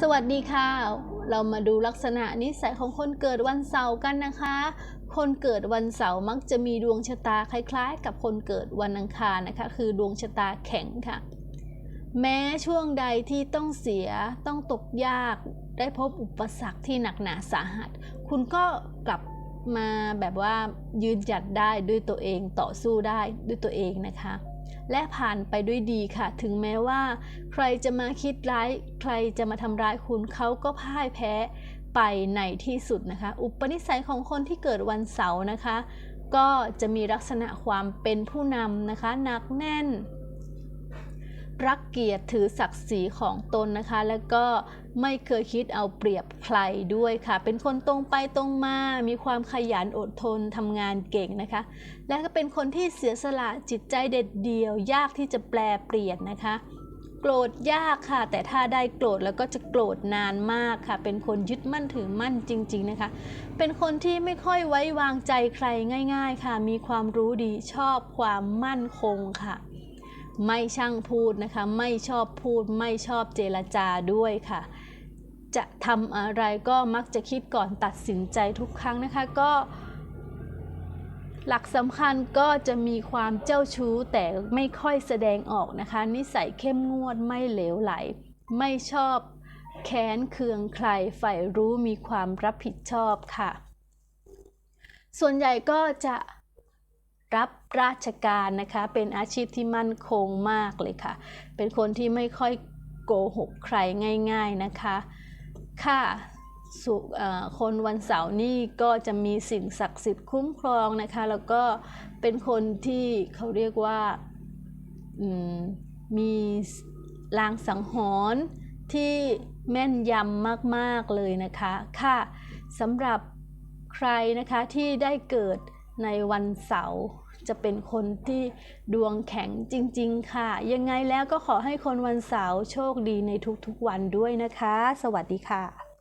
สวัสดีค่ะ เรามาดูลักษณะนิสัยของคนเกิดวันเสาร์กันนะคะ คนเกิดวันเสาร์มักจะมีดวงชะตาคล้ายๆ กับคนเกิดวันอังคารนะคะ คือดวงชะตาแข็งค่ะ แม้ช่วงใดที่ต้องเสียต้องตกยาก ได้พบอุปสรรคที่หนักหนาสาหัส คุณก็กลับมาแบบว่ายืนหยัดได้ด้วยตัวเองต่อสู้ได้ด้วยตัวเองนะคะ และผ่านไปด้วยดีค่ะ ถึงแม้ว่า ใครจะมาคิดร้าย ใครจะมาทำร้ายคุณเขาก็พ่ายแพ้ไปในที่สุดนะคะ อุปนิสัยของคนที่เกิดวันเสาร์นะคะ ก็จะมีลักษณะความเป็นผู้นำนะคะหนักแน่น รักเกียรติถือศักดิ์ศรีของตนนะคะ แล้วก็ไม่เคยคิดเอาเปรียบใครด้วยค่ะ เป็นคนตรงไปตรงมา มีความขยันอดทนทำงานเก่งนะคะ และก็เป็นคนที่เสียสละจิตใจเด็ดเดี่ยว ยากที่จะแปลเปลี่ยนนะคะ โกรธยากค่ะ แต่ถ้าได้โกรธแล้วก็จะโกรธนานมากค่ะ เป็นคนยึดมั่นถือมั่นจริง ๆนะคะ เป็นคนที่ไม่ค่อยไว้วางใจใครง่าย ๆ ค่ะ มีความรู้ดีชอบความมั่นคงค่ะ ไม่ช่างพูดนะคะ ไม่ชอบพูด ไม่ชอบเจรจาด้วยค่ะ จะทำอะไรก็มักจะคิดก่อนตัดสินใจทุกครั้งนะคะก็ หลักสำคัญก็จะมีความเจ้าชู้แต่ไม่ค่อยแสดงออกนะคะ นิสัยเข้มงวดไม่เหลวไหล ไม่ชอบแค้นเคืองใครใฝ่รู้มีความรับผิดชอบค่ะ ส่วนใหญ่ก็จะ รับราชการนะคะเป็นอาชีพที่มั่นคงมากเลยค่ะ เป็นคนที่ไม่ค่อยโกหกใครง่าย ๆนะคะ ค่ะสุคนวันเสาร์นี่ก็จะมีสิ่งศักดิ์สิทธิ์คุ้มครองนะคะ แล้วก็เป็นคนที่เขาเรียกว่ามีลางสังหรณ์ที่แม่นยำมากๆเลยนะคะ ค่ะสำหรับใครนะคะที่ได้เกิดในวันเสาร์ จะเป็นคนที่ดวงแข็งจริง ๆ ค่ะ ยังไงแล้วก็ขอให้คนวันเสาร์โชคดีในทุกๆวันด้วยนะคะ สวัสดีค่ะ